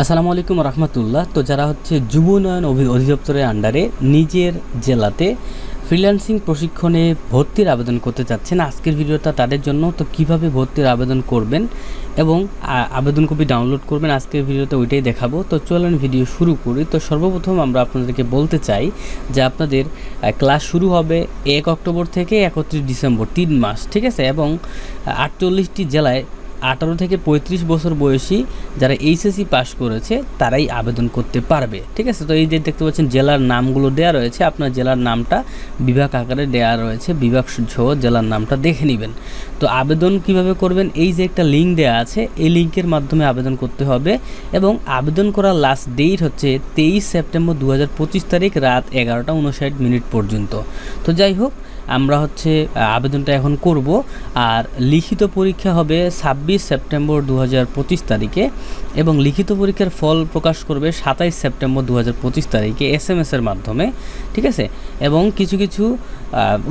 আসসালামু আলাইকুম রহমতুল্লাহ। তো যারা হচ্ছে যুব উন্নয়ন অধিদপ্তরের আন্ডারে নিজের জেলাতে ফ্রিল্যান্সিং প্রশিক্ষণে ভর্তির আবেদন করতে চাচ্ছেন, আজকের ভিডিওটা তাদের জন্য। তো কীভাবে ভর্তির আবেদন করবেন এবং আবেদন কপি ডাউনলোড করবেন, আজকের ভিডিওতে ওইটাই দেখাবো। তো চলেন ভিডিও শুরু করি। তো সর্বপ্রথম আমরা আপনাদেরকে বলতে চাই যে আপনাদের ক্লাস শুরু হবে এক অক্টোবর থেকে একত্রিশ ডিসেম্বর, তিন মাস, ঠিক আছে? এবং আটচল্লিশটি জেলায় আঠারো থেকে পঁয়ত্রিশ বছর বয়সী যারা এইচএসসি পাস করেছে, তারাই আবেদন করতে পারবে। ঠিক আছে? তো এই যে দেখতে পাচ্ছেন, জেলার নামগুলো দেওয়া রয়েছে। আপনার জেলার নামটা বিভাগ আকারে দেওয়া রয়েছে। বিভাগ সহ জেলার নামটা দেখে নেবেন। তো আবেদন কীভাবে করবেন? এই যে একটা লিঙ্ক দেওয়া আছে, এই লিঙ্কের মাধ্যমে আবেদন করতে হবে এবং আবেদন করার লাস্ট ডেট হচ্ছে তেইশ সেপ্টেম্বর দু হাজার পঁচিশ তারিখ রাত এগারোটা উনষাট মিনিট পর্যন্ত। তো যাই হোক আমরা হচ্ছে আবেদনটা এখন করব। আর লিখিত পরীক্ষা হবে ছাব্বিশ সেপ্টেম্বর দু হাজার পঁচিশ তারিখে এবং লিখিত পরীক্ষার ফল প্রকাশ করবে সাতাইশ সেপ্টেম্বর দু হাজার পঁচিশ তারিখে এস এম এসের মাধ্যমে, ঠিক আছে? এবং কিছু কিছু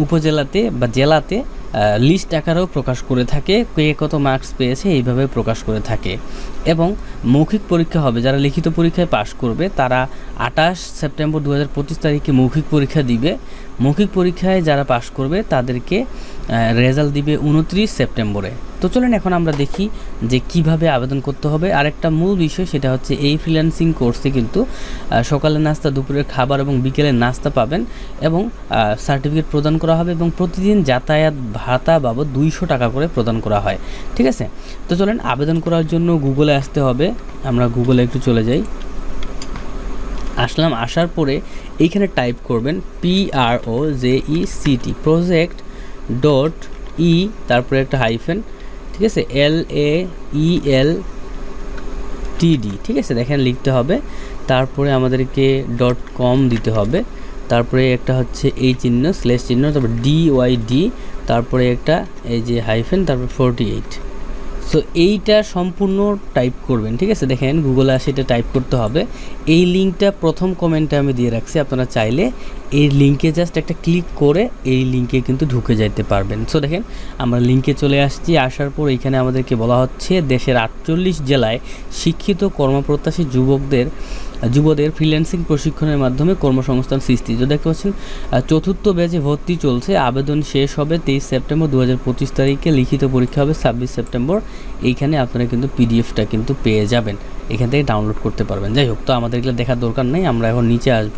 উপজেলাতে বা জেলাতে লিস্ট আকারেও প্রকাশ করে থাকে, কে কত মার্কস পেয়েছে এইভাবে প্রকাশ করে থাকে। এবং মৌখিক পরীক্ষা হবে। যারা লিখিত পরীক্ষায় পাশ করবে তারা আঠাশ সেপ্টেম্বর দু হাজার পঁচিশ তারিখে মৌখিক পরীক্ষা দিবে। মৌখিক পরীক্ষায় যারা পাশ করবে তাদেরকে রেজাল্ট দিবে উনত্রিশ সেপ্টেম্বরে। তো চলেন এখন আমরা দেখি যে কীভাবে আবেদন করতে হবে। আরেকটা মূল বিষয় সেটা হচ্ছে এই ফ্রিল্যান্সিং কোর্সে কিন্তু আহ, সকালের নাস্তা দুপুরের খাবার এবং বিকেলের নাস্তা পাবেন এবং সার্টিফিকেট প্রদান করা হবে এবং প্রতিদিন যাতায়াত ভাতা বাবদ দুইশো টাকা করে প্রদান করা হয়। ঠিক আছে? তো চলেন আবেদন করার জন্য গুগলে আসতে হবে। আমরা গুগলে একটু চলে যাই। আসলাম, আসার পরে এইখানে টাইপ করবেন P R O J E C T project dot E তারপরে একটা হাইফেন ঠিক আছে? এল এ ই এল টিডি ঠিক আছে? দেখেন, লিখতে হবে। তারপরে আমাদেরকে ডট কম দিতে হবে। তারপরে একটা হচ্ছে এই চিহ্ন স্লেশ চিহ্ন, তারপর ডি ওয়াই ডি তারপরে একটা এই যে হাইফেন তারপর ফোরটি এইট সো এইটা সম্পূর্ণ টাইপ করবেন, ঠিক আছে? দেখেন গুগলে আসে এটা টাইপ করতে হবে। এই লিঙ্কটা প্রথম কমেন্টে আমি দিয়ে রাখছি, আপনারা চাইলে এই লিঙ্কে জাস্ট একটা ক্লিক করে এই লিঙ্কে কিন্তু ঢুকে যাইতে পারবেন। সো দেখেন, আমরা লিঙ্কে চলে আসছি, আসার পর এখানে আমাদেরকে বলা হচ্ছে, দেশের আটচল্লিশ জেলায় শিক্ষিত কর্মপ্রত্যাশী যুবকদের যুবদের ফ্রিল্যান্সিং প্রশিক্ষণের মাধ্যমে কর্মসংস্থান সৃষ্টি। তো দেখতে পাচ্ছেন চতুর্থ ব্যাচে ভর্তি চলছে। আবেদন শেষ হবে তেইশ সেপ্টেম্বর দু পঁচিশ তারিখে। লিখিত পরীক্ষা হবে ছাব্বিশ সেপ্টেম্বর। এইখানে আপনারা কিন্তু পিডিএফটা কিন্তু পেয়ে যাবেন। এখান থেকে ডাউনলোড করতে পারবেন। যাই হোক, তো আমাদের এগুলো দেখার দরকার নেই। আমরা এখন নিচে আসব।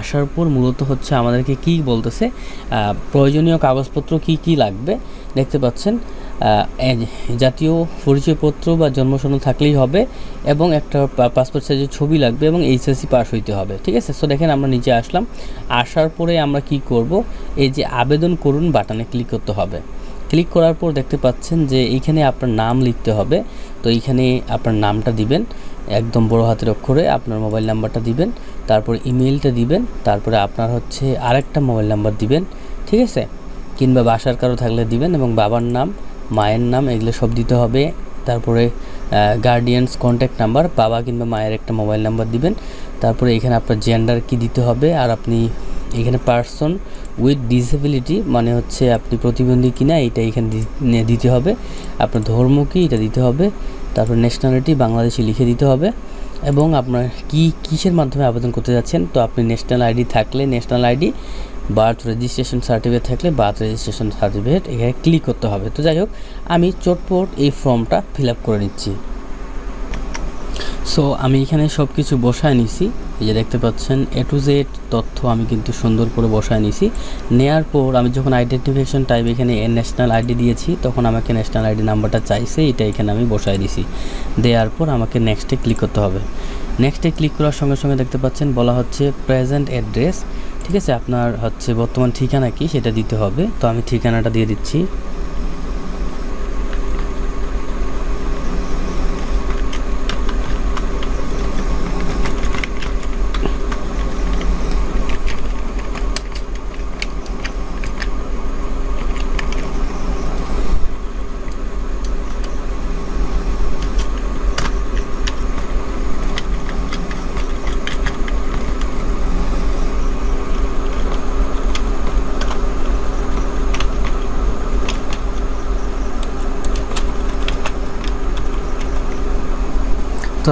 আসার পর মূলত হচ্ছে আমাদেরকে কি বলতেছে প্রয়োজনীয় কাগজপত্র কি কি লাগবে? দেখতে পাচ্ছেন জাতীয় পরিচয়পত্র বা জন্মসনদ থাকলেই হবে এবং একটা পাসপোর্ট সাইজের ছবি লাগবে এবং এইচএসসি পাস হইতে হবে, ঠিক আছে? সো দেখেন আমরা নিচে আসলাম, আসার পরে আমরা কি করব? এই যে আবেদন করুন বাটনে ক্লিক করতে হবে। ক্লিক করার পর দেখতে পাচ্ছেন যে এইখানে আপনার নাম লিখতে হবে। তো এইখানে আপনার নামটা দিবেন, একদম বড় হাতের অক্ষরে আপনার মোবাইল নাম্বারটা দিবেন, তারপর ইমেলটা দিবেন, তারপরে আপনার হচ্ছে আরেকটা মোবাইল নাম্বার দিবেন, ঠিক আছে? কিংবা বাসার কারও থাকলে দিবেন এবং বাবার নাম মায়ের নাম, এগুলো সব দিতে হবে। তারপরে গার্ডিয়ানস কন্ট্যাক্ট নাম্বার বাবা কিংবা মায়ের একটা মোবাইল নাম্বার দিবেন। তারপরে এখানে আপনার জেন্ডার কি দিতে হবে, আর আপনি এখানে পার্সন উইথ ডিসেবিলিটি মানে হচ্ছে আপনি প্রতিবন্ধী কিনা এটা এখানে দিতে হবে। আপনার ধর্ম কি, এটা দিতে হবে। তারপর ন্যাশনালিটি বাংলাদেশি লিখে দিতে হবে। এবং আপনার কি, কিসের মাধ্যমে আবেদন করতে যাচ্ছেন, তো আপনি ন্যাশনাল আইডি থাকলে national ID birth registration certificate থাকলে বার্থ রেজিস্ট্রেশন সার্টিফিকেট এখানে ক্লিক করতে হবে। তো যাই হোক, আমি চটপট এই ফর্মটা ফিল আপ করে নিচ্ছি। সো আমি এখানে সব কিছু বসায় নিছি। এই যে দেখতে পাচ্ছেন এ টু জেড তথ্য আমি কিন্তু সুন্দর করে বসায় নিছি। নেয়ার পর আমি যখন আইডেন্টিফিকেশন টাইপ এখানে ন্যাশনাল আইডি দিয়েছি, তখন আমাকে ন্যাশনাল আইডি নাম্বারটা চাইছে, এটা এখানে আমি বসায় দিছি। দেওয়ার পর আমাকে নেক্সটে ক্লিক করতে হবে। নেক্সটে ক্লিক করার সঙ্গে সঙ্গে দেখতে পাচ্ছেন, বলা হচ্ছে প্রেজেন্ট অ্যাড্রেস ঠিক আছে, আপনার হচ্ছে বর্তমান ঠিকানা কি সেটা দিতে হবে। তো আমি ঠিকানাটা দিয়ে দিচ্ছি।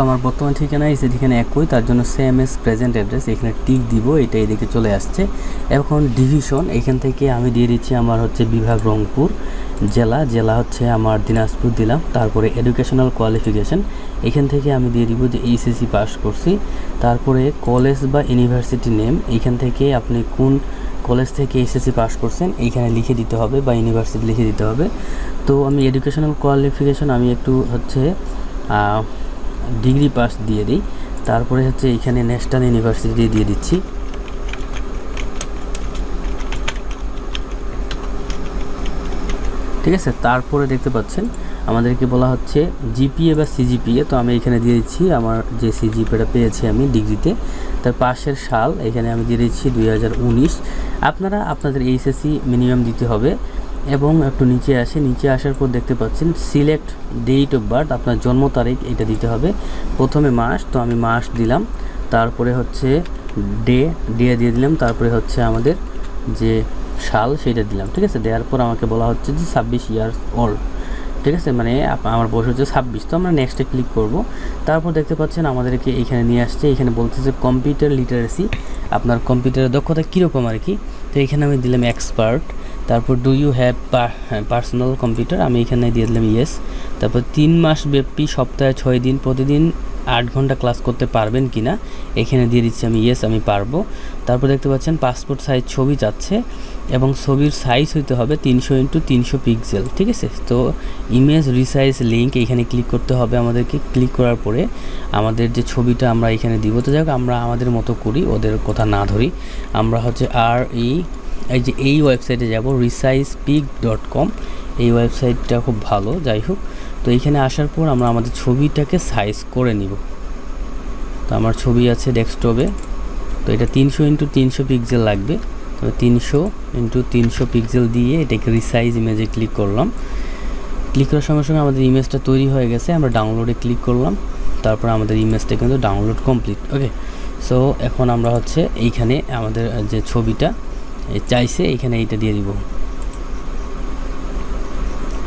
আমার বর্তমান ঠিকানা এসে ঠিকানা একই, তার জন্য সেম এস প্রেজেন্ট অ্যাড্রেস এখানে টিক দিব, এটা এদিকে চলে আসছে। এখন ডিভিশন এখান থেকে আমি দিয়ে দিচ্ছি আমার হচ্ছে বিভাগ রংপুর জেলা জেলা হচ্ছে আমার দিনাজপুর দিলাম, তারপরে এডুকেশনাল কোয়ালিফিকেশন এখান থেকে আমি দিয়ে দিব যে এইচএসসি পাস করছি। তারপরে কলেজ বা ইউনিভার্সিটি নেম এখান থেকে আপনি কোন কলেজ থেকে এসএসসি পাস করছেন এইখানে লিখে দিতে হবে বা ইউনিভার্সিটি লিখে দিতে হবে। তো আমি এডুকেশনাল কোয়ালিফিকেশন আমি একটু হচ্ছে ডিগ্রি পাস দিয়ে দিই। তারপরে হচ্ছে এখানে ন্যাশনাল ইউনিভার্সিটি দিয়ে দিচ্ছি। ঠিক আছে? তারপরে দেখতে পাচ্ছেন, আমাদেরকে বলা হচ্ছে জিপিএ বা সিজিপিএ। তো আমি এখানে দিয়ে দিচ্ছি, আমার যে সিজিপিএটা পেয়েছি আমি ডিগ্রিতে। তার পাশের সাল, এখানে আমি দিয়ে দিচ্ছি দুই হাজার উনিশ। আপনারা আপনাদের এইচএসসি মিনিমাম দিতে হবে। এবং একটু নিচে আসে। নিচে আসার পর দেখতে পাচ্ছেন সিলেক্ট ডেট অফ বার্থ আপনার জন্ম তারিখ এটা দিতে হবে। প্রথমে মাস, তো আমি মাস দিলাম। তারপরে হচ্ছে ডে ডে দিয়ে দিলাম। তারপরে হচ্ছে আমাদের যে সাল, সেটা দিলাম। ঠিক আছে? দেওয়ার পর আমাকে বলা হচ্ছে যে ছাব্বিশ ইয়ার্স ওল্ড ঠিক আছে? মানে আমার বয়স হচ্ছে ছাব্বিশ। তো আমরা নেক্সটে ক্লিক করব। তারপর দেখতে পাচ্ছেন আমাদেরকে এইখানে নিয়ে আসছে। এখানে বলতেছে কম্পিউটার লিটারেসি আপনার কম্পিউটারের দক্ষতা কীরকম আর কি? তো এখানে আমি দিলাম এক্সপার্ট তারপর do you have personal computer আমি এখানে দিয়ে দিলাম ইয়েস তারপর, তিন মাস ব্যাপী সপ্তাহে ছয় দিন প্রতিদিন আট ঘণ্টা ক্লাস করতে পারবেন কি না? এখানে দিয়ে দিচ্ছি আমি ইয়েস আমি পারব। তারপর দেখতে পাচ্ছেন, পাসপোর্ট সাইজ ছবি চাচ্ছে এবং ছবির সাইজ হইতে হবে তিনশো ইন্টু তিনশো পিক্সেল ঠিক আছে? তো ইমেজ রিসাইজ লিঙ্ক এখানে ক্লিক করতে হবে আমাদেরকে। ক্লিক করার পরে আমাদের যে ছবিটা আমরা এখানে দিব, তো যাই আমরা আমাদের মতো করি, ওদের কথা না ধরি। আমরা হচ্ছে আর ই এই যে এই ওয়েবসাইটে যাব রিসাইজ পিক ডট কম এই ওয়েবসাইটটা খুব ভালো, যাই হোক। তো এইখানে আসার পর আমরা আমাদের ছবিটাকে সাইজ করে নিব। তো আমার ছবি আছে ডেস্কটপে তো এটা তিনশো ইন্টু তিনশো পিক্সেল লাগবে। তো তিনশো ইন্টু তিনশো পিক্সেল দিয়ে এটাকে রিসাইজ ইমেজে ক্লিক করলাম। ক্লিক করার সঙ্গে সঙ্গে আমাদের ইমেজটা তৈরি হয়ে গেছে। আমরা ডাউনলোডে ক্লিক করলাম। তারপর আমাদের ইমেজটা কিন্তু ডাউনলোড কমপ্লিট ওকে সো এখন আমরা হচ্ছে এইখানে আমাদের যে ছবিটা চাইছে, এখানে এইটা দিয়ে দিব।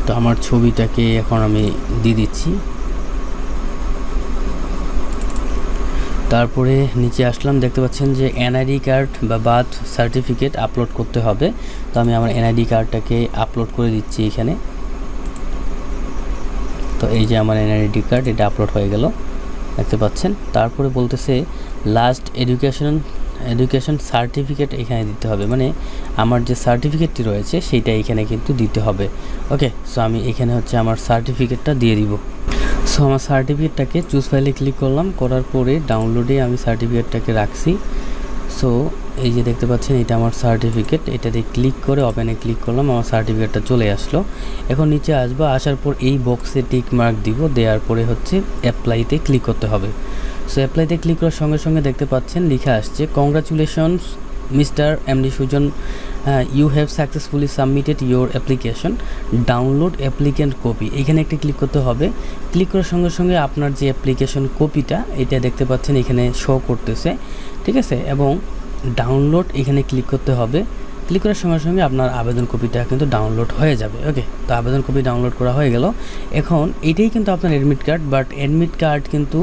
তো আমার ছবিটাকে এখন আমি দিয়ে দিচ্ছি। তারপরে নিচে আসলাম, দেখতে পাচ্ছেন যে এনআইডি কার্ড বা বার্থ সার্টিফিকেট আপলোড করতে হবে। তো আমি আমার এনআইডি কার্ডটাকে আপলোড করে দিচ্ছি এখানে। তো এই যে আমার এনআইডি কার্ড, এটা আপলোড হয়ে গেল। দেখতে পাচ্ছেন? তারপরে বলতেছে লাস্ট এডুকেশন এডুকেশন সার্টিফিকেট এখানে দিতে হবে। মানে আমার যে সার্টিফিকেটটি রয়েছে, সেইটা এখানে কিন্তু দিতে হবে। ওকে সো আমি এখানে হচ্ছে আমার সার্টিফিকেটটা দিয়ে দিব। সো আমার সার্টিফিকেটটাকে চুজ ফাইলে ক্লিক করলাম। করার পরে ডাউনলোডে আমি সার্টিফিকেটটাকে রাখছি। সো এই যে দেখতে পাচ্ছেন, এটা আমার সার্টিফিকেট এটাতে ক্লিক করে ওপেনে ক্লিক করলাম। আমার সার্টিফিকেটটা চলে আসলো। এখন নিচে আসব। আসার পর এই বক্সে টিক মার্ক দিব। দেওয়ার পরে হচ্ছে অ্যাপ্লাইতে ক্লিক করতে হবে। সো অ্যাপ্লাইতে ক্লিক করার সঙ্গে সঙ্গে দেখতে পাচ্ছেন, লেখা আসছে congratulations mister MD Sujan you have successfully submitted your application download applicant copy এখানে একটি ক্লিক করতে হবে। ক্লিক করার সঙ্গে সঙ্গে আপনার যে অ্যাপ্লিকেশন কপিটা এটা দেখতে পাচ্ছেন, এখানে শো করতেছে, ঠিক আছে? এবং ডাউনলোড এখানে ক্লিক করতে হবে। ক্লিক করার সঙ্গে সঙ্গে আপনার আবেদন কপিটা কিন্তু ডাউনলোড হয়ে যাবে ওকে তো আবেদন কপি ডাউনলোড করা হয়ে গেল। এখন এটাই কিন্তু আপনার admit card but admit card কিন্তু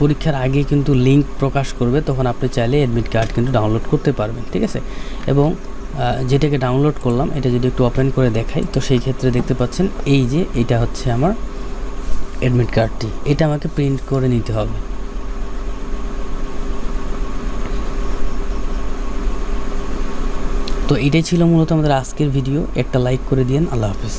পরীক্ষার আগে কিন্তু লিঙ্ক প্রকাশ করবে, তখন আপনি চাইলে অ্যাডমিট কার্ড কিন্তু ডাউনলোড করতে পারবেন, ঠিক আছে? এবং যেটাকে ডাউনলোড করলাম, এটা যদি একটু ওপেন করে দেখাই, তো সেই ক্ষেত্রে দেখতে পাচ্ছেন, এই যে এটা হচ্ছে আমার অ্যাডমিট কার্ডটি এটা আমাকে প্রিন্ট করে নিতে হবে। তো এটাই ছিল মূলত আমাদের আজকের ভিডিও একটা লাইক করে দিন আল্লাহ হাফিজ।